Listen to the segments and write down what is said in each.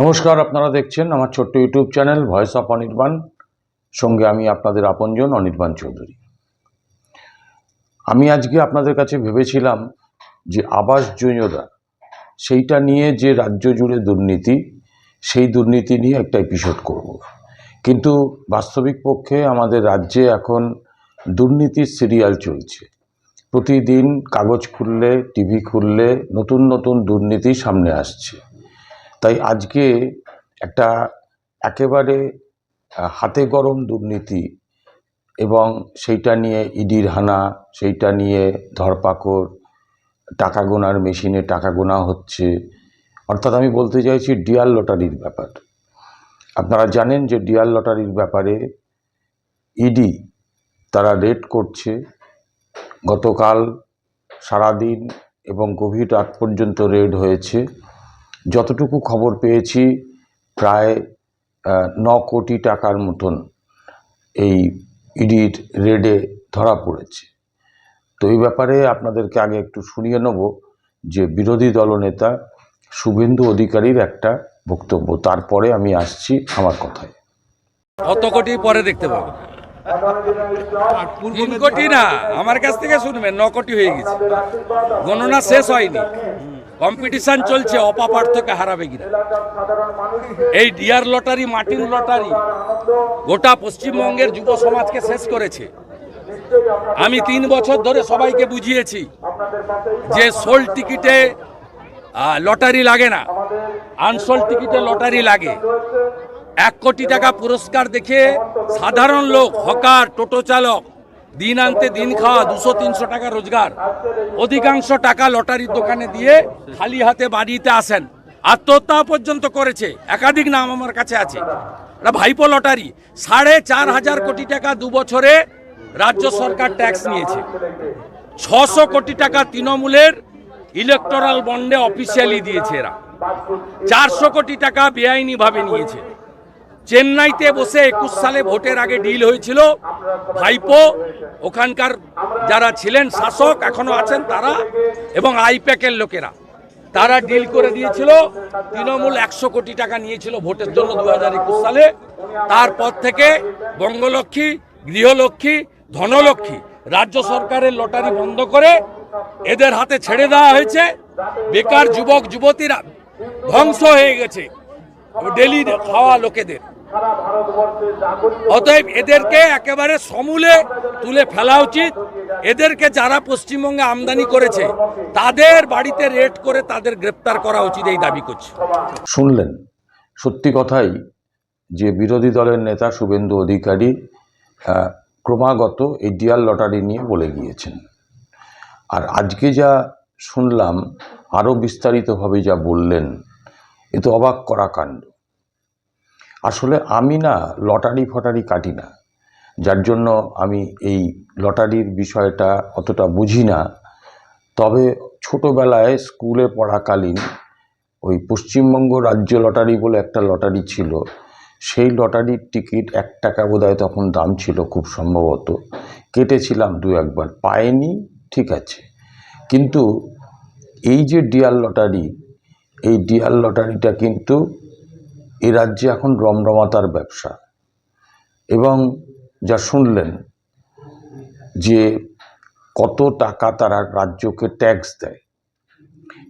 নমস্কার, আপনারা দেখছেন আমার ছোট্ট YouTube channel voice of Anirban. সঙ্গে আমি আপনাদের আপনজন অনির্বাণ চৌধুরী। আমি আজকে আপনাদের কাছে ভেবেছিলাম যে আবাস যোজনা, সেইটা নিয়ে যে রাজ্য জুড়ে দুর্নীতি, সেই দুর্নীতি নিয়ে একটা এপিসোড করব। কিন্তু বাস্তবিক পক্ষে আমাদের রাজ্যে এখন দুর্নীতির সিরিয়াল চলছে। প্রতিদিন কাগজ খুললে টিভি খুললে নতুন নতুন দুর্নীতি সামনে আসছে। তাই আজকে একটা একেবারে হাতে গরম দুর্নীতি এবং সেইটা নিয়ে ইডির হানা, সেইটা নিয়ে ধরপাকড়, টাকা গোনার মেশিনে টাকা গোনা হচ্ছে। অর্থাৎ আমি বলতে চাইছি ডিয়ার লটারির ব্যাপার। আপনারা জানেন যে ডিয়ার লটারির ব্যাপারে ইডি তারা রেড করছে। গতকাল সারাদিন এবং গভীর রাত পর্যন্ত রেড হয়েছে। যতটুকু খবর পেয়েছি, প্রায় ন কোটি টাকার মতন এই ইডির রেডে ধরা পড়েছে। তো এই ব্যাপারে আপনাদেরকে আগে একটু শুনিয়ে নেব যে বিরোধী দলনেতা শুভেন্দু অধিকারীর একটা বক্তব্য। তারপরে আমি আসছি আমার কথায়। কত কোটি পরে দেখতে পাবো? তিন কোটি না, আমার কাছ থেকে শুনবেন, ন কোটি হয়ে গেছে। গণনা শেষ হয়নি। কম্পিটিশন চলছে অপাপার্থকে হারাবে কিনা। এই ডিয়ার লটারি, মার্টিন লটারি, গোটা পশ্চিমবঙ্গের যুব সমাজকে শেষ করেছে। আমি তিন বছর ধরে সবাইকে বুঝিয়েছি যে সোল টিকিটে লটারি লাগে না। আনসোল টিকিটে লটারি লাগে। এক কোটি টাকা পুরস্কার দেখে সাধারণ লোক, হকার, টোটো চালক দিন আনতে দিন খাওয়া দুশো তিনশো টাকা রোজগার। অধিকাংশ টাকা লটারির দোকানে দিয়ে খালি হাতে বাড়িতে আসেন। আত্মহত্যা পর্যন্ত করেছে, একাধিক নাম আমার কাছে আছে। এটা ভাইপো লটারি, সাড়ে চার হাজার কোটি টাকা দু বছরে রাজ্য সরকার ট্যাক্স নিয়েছে। ছশো কোটি টাকা তৃণমূলের ইলেকটোরাল বন্ডে অফিসিয়ালি দিয়েছে এরা। চারশো কোটি টাকা বেআইনিভাবে নিয়েছে। চেন্নাইতে বসে একুশ সালে ভোটের আগে ডিল হয়েছিল। ভাইপো, ওখানকার যারা ছিলেন শাসক, এখনও আছেন তারা এবং আইপ্যাকের লোকেরা। তারা ডিল করে দিয়েছিল। তৃণমূল একশো কোটি টাকা নিয়েছিল ভোটের জন্য দু হাজার একুশ সালে। তারপর থেকে বঙ্গলক্ষ্মী, গৃহলক্ষ্মী, ধনলক্ষ্মী রাজ্য সরকারের লটারি বন্ধ করে এদের হাতে ছেড়ে দেওয়া হয়েছে। বেকার যুবক, যুবতীরা ধ্বংস হয়ে গেছে। ডেলি খাওয়া লোকেদের। অতএব এদেরকে একেবারে সমূলে তুলে ফেলা উচিত। এদেরকে যারা পশ্চিমবঙ্গে আমদানি করেছে তাদের বাড়িতে রেড করে তাদের গ্রেপ্তার করা উচিত এই দাবি করছে। শুনলেন? সত্যি কথাই যে বিরোধী দলের নেতা শুভেন্দু অধিকারী ক্রমাগত এই ডিয়ার লটারি নিয়ে বলে গিয়েছেন। আর আজকে যা শুনলাম আরও বিস্তারিতভাবে যা বললেন এ তো অবাক করা কাণ্ড। আসলে আমি না লটারি ফটারি কাটি না। যার জন্য আমি এই লটারির বিষয়টা অতটা বুঝি না। তবে ছোটোবেলায় স্কুলে পড়াকালীন ওই পশ্চিমবঙ্গ রাজ্য লটারি বলে একটা লটারি ছিল। সেই লটারির টিকিট এক টাকা বোধহয় তখন দাম ছিল খুব সম্ভবত। কেটেছিলাম দু একবার, পাইনি, ঠিক আছে। কিন্তু এই যে ডিয়ার লটারি, এই ডিয়ার লটারিটা কিন্তু এ রাজ্যে এখন রমরমাতার ব্যবসা। এবং যা শুনলেন যে কত টাকা তারা রাজ্যকে ট্যাক্স দেয়।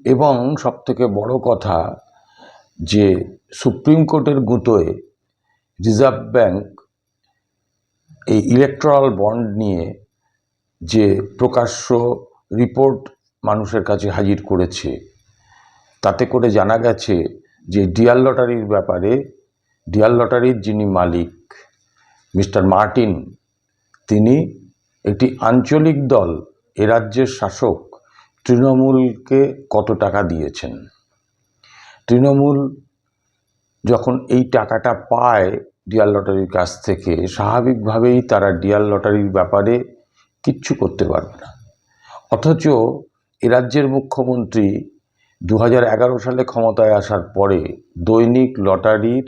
এবং সবথেকে বড় কথা যে সুপ্রিম কোর্টের গুঁতোয় রিজার্ভ ব্যাংক এই ইলেকট্রাল বন্ড নিয়ে যে প্রকাশ্য রিপোর্ট মানুষের কাছে হাজির করেছে, তাতে করে জানা গেছে যে ডিয়ার লটারির ব্যাপারে ডিয়ার লটারির যিনি মালিক, মিস্টার মার্টিন, তিনি একটি আঞ্চলিক দল, এ রাজ্যের শাসক, তৃণমূলকে কত টাকা দিয়েছেন? তৃণমূল যখন এই টাকাটা পায় ডিয়ার লটারির কাছ থেকে, স্বাভাবিকভাবেই তারা ডিয়ার লটারির ব্যাপারে কিচ্ছু করতে পারবে না। অথচ এ রাজ্যের মুখ্যমন্ত্রী দু হাজার এগারো সালে ক্ষমতায় আসার পরে দৈনিক লটারির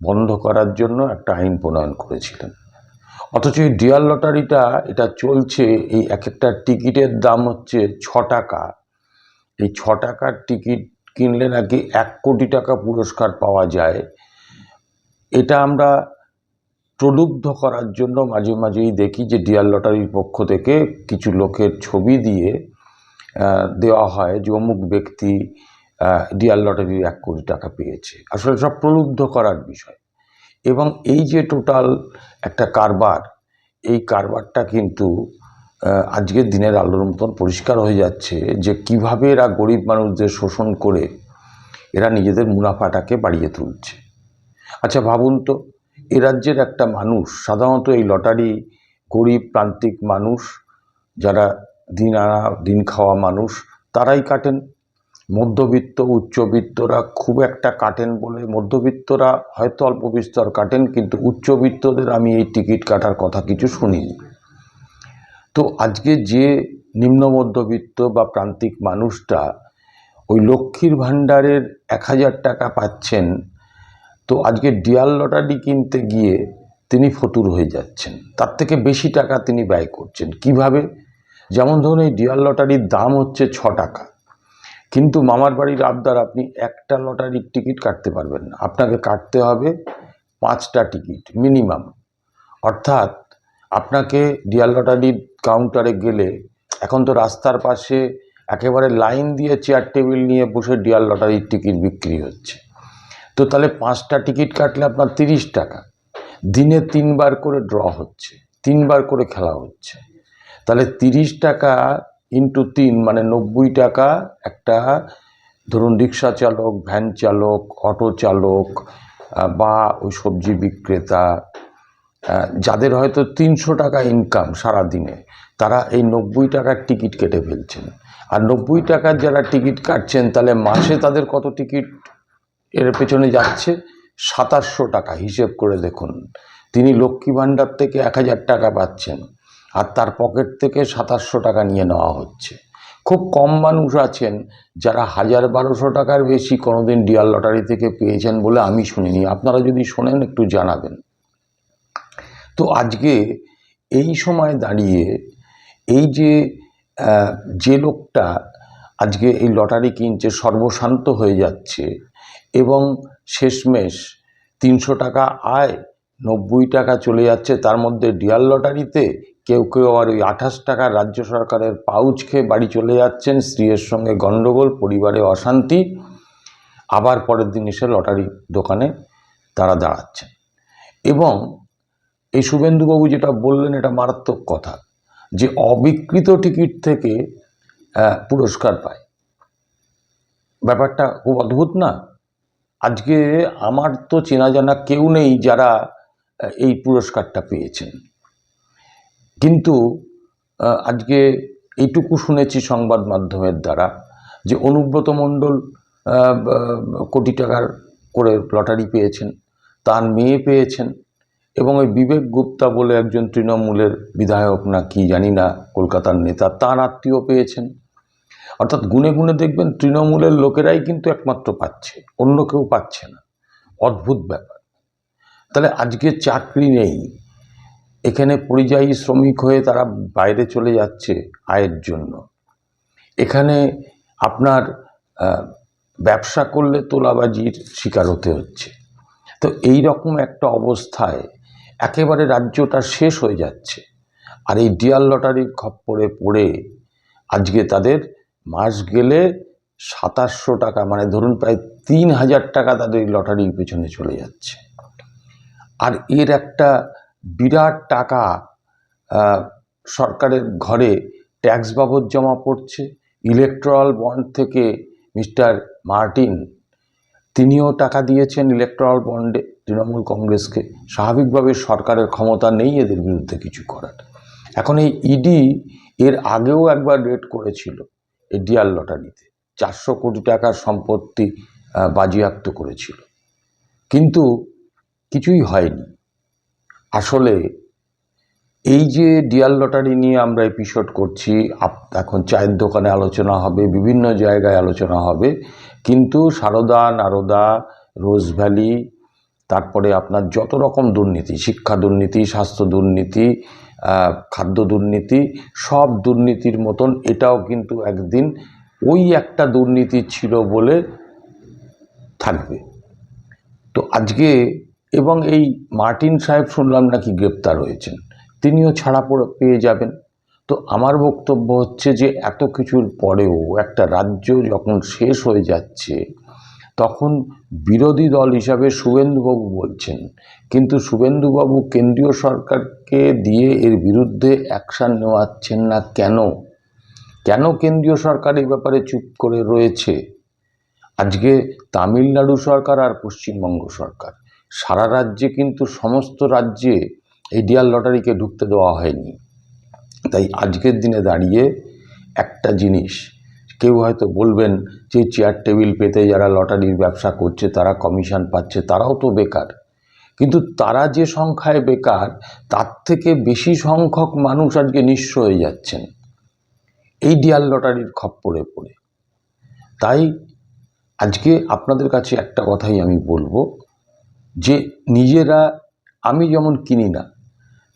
বন্ধ করার জন্য একটা আইন প্রণয়ন করেছিলেন। অথচ এই ডিয়ার লটারিটা, এটা চলছে এই এক একটা টিকিটের দাম হচ্ছে ছ টাকা। এই ছ টাকার টিকিট কিনলে নাকি এক কোটি টাকা পুরস্কার পাওয়া যায়। এটা আমরা প্রলুব্ধ করার জন্য মাঝে মাঝেই দেখি যে ডিয়ার লটারির পক্ষ থেকে কিছু লোকের ছবি দিয়ে দেওয়া হয় যে অমুক ব্যক্তি ডিয়ার লটারির এক কোটি টাকা পেয়েছে। আসলে সব প্রলুব্ধ করার বিষয়। এবং এই যে টোটাল একটা কারবার, এই কারবারটা কিন্তু আজকের দিনের আলোর মতন পরিষ্কার হয়ে যাচ্ছে যে কীভাবে এরা গরিব মানুষদের শোষণ করে এরা নিজেদের মুনাফাটাকে বাড়িয়ে তুলছে। আচ্ছা ভাবুন তো, এ রাজ্যের একটা মানুষ, সাধারণত এই লটারি গরিব প্রান্তিক মানুষ, যারা দিন আনা দিন খাওয়া মানুষ, তারাই কাটেন। মধ্যবিত্ত, উচ্চবিত্তরা খুব একটা কাটেন বলে, মধ্যবিত্তরা হয়তো অল্প বিস্তর কাটেন, কিন্তু উচ্চবিত্তদের আমি এই টিকিট কাটার কথা কিছু শুনিনি। তো আজকে যে নিম্ন মধ্যবিত্ত বা প্রান্তিক মানুষটা ওই লক্ষ্মীর ভাণ্ডারের এক হাজার টাকা পাচ্ছেন, তো আজকে ডিয়াল লটারি কিনতে গিয়ে তিনি ফতুর হয়ে যাচ্ছেন। তার থেকে বেশি টাকা তিনি ব্যয় করছেন। কীভাবে? যেমন ধরুন এই ডিয়াল লটারির দাম হচ্ছে ছ টাকা। কিন্তু মামার বাড়ির আবদার, আপনি একটা লটারির টিকিট কাটতে পারবেন না। আপনাকে কাটতে হবে পাঁচটা টিকিট মিনিমাম। অর্থাৎ আপনাকে ডিয়াল লটারির কাউন্টারে গেলে, এখন তো রাস্তার পাশে একেবারে লাইন দিয়ে চেয়ার টেবিল নিয়ে বসে ডিয়াল লটারির টিকিট বিক্রি হচ্ছে। তো তাহলে পাঁচটা টিকিট কাটলে আপনার তিরিশ টাকা। দিনে তিনবার করে ড্র হচ্ছে, তিনবার করে খেলা হচ্ছে। তাহলে তিরিশ টাকা ইন্টু তিন মানে নব্বই টাকা একটা, ধরুন রিক্সা চালক, ভ্যান চালক, অটো চালক বা ওই সবজি বিক্রেতা যাদের হয়তো তিনশো টাকা ইনকাম সারা দিনে তারা এই নব্বই টাকার টিকিট কেটে ফেলছেন। আর নব্বই টাকার যারা টিকিট কাটছেন, তাহলে মাসে তাদের কত টিকিট এর পেছনে যাচ্ছে সাতাশশো টাকা, হিসেব করে দেখুন। তিনি লক্ষ্মী ভাণ্ডার থেকে এক হাজার টাকা পাচ্ছেন। আর তার পকেট থেকে সাতাশশো টাকা নিয়ে নেওয়া হচ্ছে। খুব কম মানুষ আছেন যারা হাজার বারোশো টাকার বেশি কোনোদিন ডিয়ার লটারি থেকে পেয়েছেন বলে আমি শুনিনি। আপনারা যদি শোনেন, একটু জানাবেন। তো আজকে এই সময় দাঁড়িয়ে এই যে যে লোকটা আজকে এই লটারি কিনছে, সর্বশান্ত হয়ে যাচ্ছে এবং শেষমেশ তিনশো টাকা আয়, নব্বই টাকা চলে যাচ্ছে, তার মধ্যে ডিয়াল লটারিতে কেউ কেউ আর ওই আঠাশ টাকা রাজ্য সরকারের পাউচ খেয়ে বাড়ি চলে যাচ্ছেন, স্ত্রীর সঙ্গে গণ্ডগোল, পরিবারে অশান্তি। আবার পরের দিন এসে লটারি দোকানে তারা দাঁড়াচ্ছেন। এবং এই শুভেন্দুবাবু যেটা বললেন, এটা মারাত্মক কথা যে অবিকৃত টিকিট থেকে পুরস্কার পায়। ব্যাপারটা খুব অদ্ভুত না? আজকে আমার তো চেনা জানা কেউ নেই যারা এই পুরস্কারটা পেয়েছেন। কিন্তু আজকে এইটুকু শুনেছি সংবাদ মাধ্যমের দ্বারা যে অনুব্রত মণ্ডল কোটি টাকার করে লটারি পেয়েছেন, তার মেয়ে পেয়েছেন এবং ওই বিবেক গুপ্তা বলে একজন তৃণমূলের বিধায়ক না কি জানি না কলকাতার নেতা, তার আত্মীয় পেয়েছেন। অর্থাৎ গুনে গুনে দেখবেন তৃণমূলের লোকেরাই কিন্তু একমাত্র পাচ্ছে, অন্য কেউ পাচ্ছে না। অদ্ভুত ব্যাপার। তাহলে আজকে চাকরি নেই এখানে পরিযায়ী শ্রমিক হয়ে তারা বাইরে চলে যাচ্ছে আয়ের জন্য। এখানে আপনার ব্যবসা করলে তোলাবাজির শিকার হতে হচ্ছে। তো এই রকম একটা অবস্থায় একেবারে রাজ্যটা শেষ হয়ে যাচ্ছে। আর এই ডিয়াল লটারির খপ্পরে পড়ে আজকে তাদের মাস গেলে সাতাশশো টাকা মানে ধরুন প্রায় তিন হাজার টাকা তাদের লটারির পেছনে চলে যাচ্ছে। আর এর একটা বিরাট টাকা সরকারের ঘরে ট্যাক্স বাবদ জমা পড়ছে। ইলেকট্রাল বন্ড থেকে মিস্টার মার্টিন, তিনিও টাকা দিয়েছেন ইলেকট্রাল বন্ডে। তৃণমূল কংগ্রেসকে স্বাভাবিকভাবে সরকারের ক্ষমতা নেই এদের বিরুদ্ধে কিছু করার। এখন এই ইডি এর আগেও একবার রেড করেছিল এই ডিয়াল লটারিতে। চারশো কোটি টাকার সম্পত্তি বাজেয়াপ্ত করেছিল। কিন্তু কিছুই হয়নি। আসলে এই যে ডিয়াল লটারি নিয়ে আমরা এপিসোড করছি এখন চায়ের দোকানে আলোচনা হবে, বিভিন্ন জায়গায় আলোচনা হবে, কিন্তু সারদা, নারদা, রোজ ভ্যালি, তারপরে আপনার যত রকম দুর্নীতি, শিক্ষা দুর্নীতি, স্বাস্থ্য দুর্নীতি খাদ্য দুর্নীতি, সব দুর্নীতির মতন এটাও কিন্তু একদিন ওই একটা দুর্নীতি ছিল বলে থাকবে। তো আজকে এবং এই মার্টিন সাহেব শুনলাম নাকি গ্রেপ্তার হয়েছেন। তিনিও ছাড়া পেয়ে যাবেন। তো আমার বক্তব্য হচ্ছে যে, এত কিছুর পরেও একটা রাজ্য যখন শেষ হয়ে যাচ্ছে, তখন বিরোধী দল হিসাবে শুভেন্দুবাবু বলছেন। কিন্তু শুভেন্দুবাবু কেন্দ্রীয় সরকারকে দিয়ে এর বিরুদ্ধে অ্যাকশান নেওয়াচ্ছেন না কেন? কেন কেন্দ্রীয় সরকার এই ব্যাপারে চুপ করে রয়েছে? আজকে তামিলনাড়ু সরকার আর পশ্চিমবঙ্গ সরকার। সারা রাজ্যে কিন্তু সমস্ত রাজ্যে এই ডিয়ার লটারিকে ঢুকতে দেওয়া হয়নি। তাই আজকের দিনে দাঁড়িয়ে একটা জিনিস, কেউ হয়তো বলবেন যে চেয়ার টেবিল পেতে যারা লটারির ব্যবসা করছে, তারা কমিশন পাচ্ছে, তারাও তো বেকার। কিন্তু তারা যে সংখ্যায় বেকার, তার থেকে বেশি সংখ্যক মানুষ আজকে নিঃস্ব হয়ে যাচ্ছেন। এই ডিয়ার লটারির খপ্পরে পড়ে। তাই আজকে আপনাদের কাছে একটা কথাই আমি বলব যে নিজেরা, আমি যেমন কিনি না,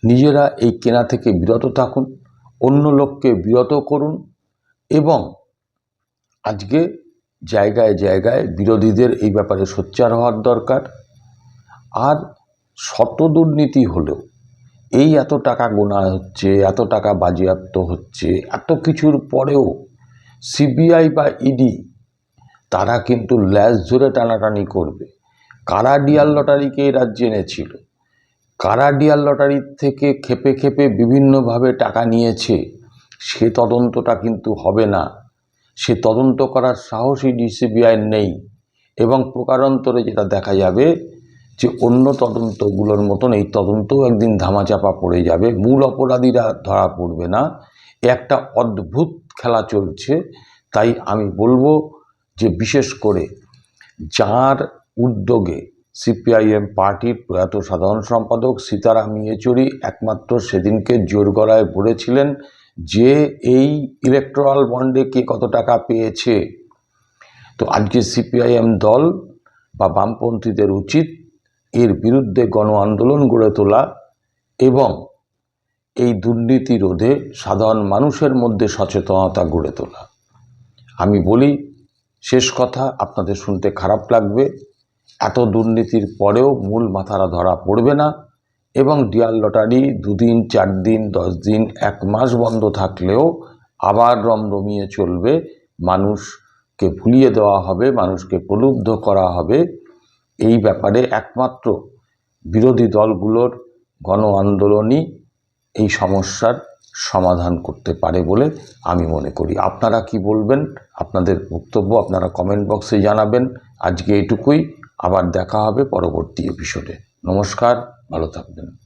নিজেরা এই কেনা থেকে বিরত থাকুন, অন্য লোককে বিরত করুন এবং আজকে জায়গায় জায়গায় বিরোধীদের এই ব্যাপারে সোচ্চার হওয়ার দরকার। আর শত দুর্নীতি হলেও এই এত টাকা গোনা হচ্ছে, এত টাকা বাজেয়াপ্ত হচ্ছে, এত কিছুর পরেও সিবিআই বা ইডি, তারা কিন্তু ল্যাস ধরে টানাটানি করবে। কারা ডিয়ার লটারিকে এই রাজ্যে এনেছিল। কারা ডিয়ার লটারির থেকে খেপে খেপে বিভিন্নভাবে টাকা নিয়েছে। সে তদন্তটা কিন্তু হবে না। সে তদন্ত করার সাহসই ডিসিবিআই নেই এবং প্রকারান্তরে যেটা দেখা যাবে যে অন্য তদন্তগুলোর মতন এই তদন্তও একদিন ধামাচাপা পড়ে যাবে। মূল অপরাধীরা ধরা পড়বে না। একটা অদ্ভুত খেলা চলছে। তাই আমি বলব যে বিশেষ করে যার উদ্যোগে সিপিআইএম পার্টির প্রয়াত সাধারণ সম্পাদক সীতারাম ইয়েচুরি একমাত্র সেদিনকে জোর গলায় বলেছিলেন যে এই ইলেকট্রাল বন্ডে কে কত টাকা পেয়েছে। তো আজকে সিপিআইএম দল বা বামপন্থীদের উচিত এর বিরুদ্ধে গণ আন্দোলন গড়ে তোলা এবং এই দুর্নীতি রোধে সাধারণ মানুষের মধ্যে সচেতনতা গড়ে তোলা। আমি বলি, শেষ কথা, আপনাদের শুনতে খারাপ লাগবে। এত দুর্নীতির পরেও মূল মাথারা ধরা পড়বে না এবং ডিয়ার লটারি দুদিন চার দিন দশ দিন এক মাস বন্ধ থাকলেও আবার রমরমিয়ে চলবে। মানুষকে ভুলিয়ে দেওয়া হবে, মানুষকে প্রলুব্ধ করা হবে। এই ব্যাপারে একমাত্র বিরোধী দলগুলোর গণ আন্দোলনই এই সমস্যার সমাধান করতে পারে বলে আমি মনে করি। আপনারা কি বলবেন? আপনাদের বক্তব্য আপনারা কমেন্ট বক্সে জানাবেন। আজকে এইটুকুই। আবার দেখা হবে পরবর্তী এপিসোডে নমস্কার ভালো থাকবেন।